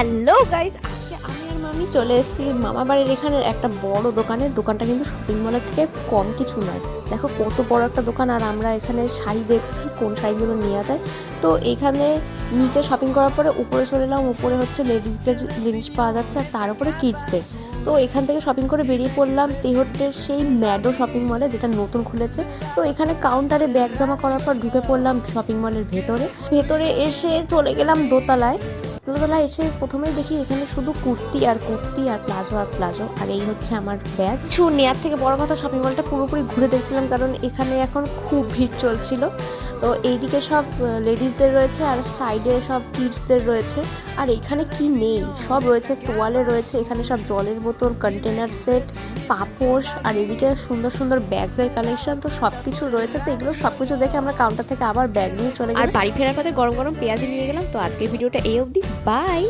Hello guys আজকে আমি আর মামি চলে এসেছি মামা বাড়ির এখানে একটা বড় দোকানে দোকানটা কিন্তু শপিং মলের থেকে কম কিছু নয়। দেখো কত বড় একটা দোকান আর আমরা এখানে শাড়ি দেখছি, কোন শাড়িগুলো নেওয়া যায়। তো এখানে নিচে শপিং করার পরে উপরে চলে এলাম। উপরে হচ্ছে লেডিসদের জিনিস পাওয়া যাচ্ছে আর তার উপরে কিডসদের তো এখান থেকে শপিং করে বেরিয়ে পড়লাম তেহট্টের সেই ম্যাডো শপিং মলে যেটা নতুন খুলেছে। তো এখানে কাউন্টারে ব্যাগ জমা করার পর ঢুকে পড়লাম শপিং মলের ভেতরে। ভেতরে এসে চলে গেলাম দোতলায়। দোতলায় এসে প্রথমেই দেখি এখানে শুধু কুর্তি আর কুর্তি আর প্লাজো আর প্লাজো, আর এই হচ্ছে আমার ব্যাগ কিছু নেয়ার থেকে বড় কথা শপিং মলটা পুরোপুরি ঘুরে দেখছিলাম, কারণ এখানে এখন খুব ভিড় চলছিল। তো এইদিকে সব লেডিসদের রয়েছে আর সাইডে সব কিডসদের রয়েছে। আর এখানে কি নেই? সব রয়েছে তোয়ালে রয়েছে এখানে সব জলের বোতল কন্টেনার সেট পাপোশ আর এদিকে সুন্দর সুন্দর ব্যাগসের কালেকশন তো সব কিছু রয়েছে। তো এগুলো সব কিছু দেখে আমরা কাউন্টার থেকে আবার ব্যাগ নিয়ে চলে গেলাম। আর বাড়ি ফেরার পথে গরম গরম পেঁয়াজ নিয়ে গেলাম। তো আজকের ভিডিওটা এই অবধি। বাই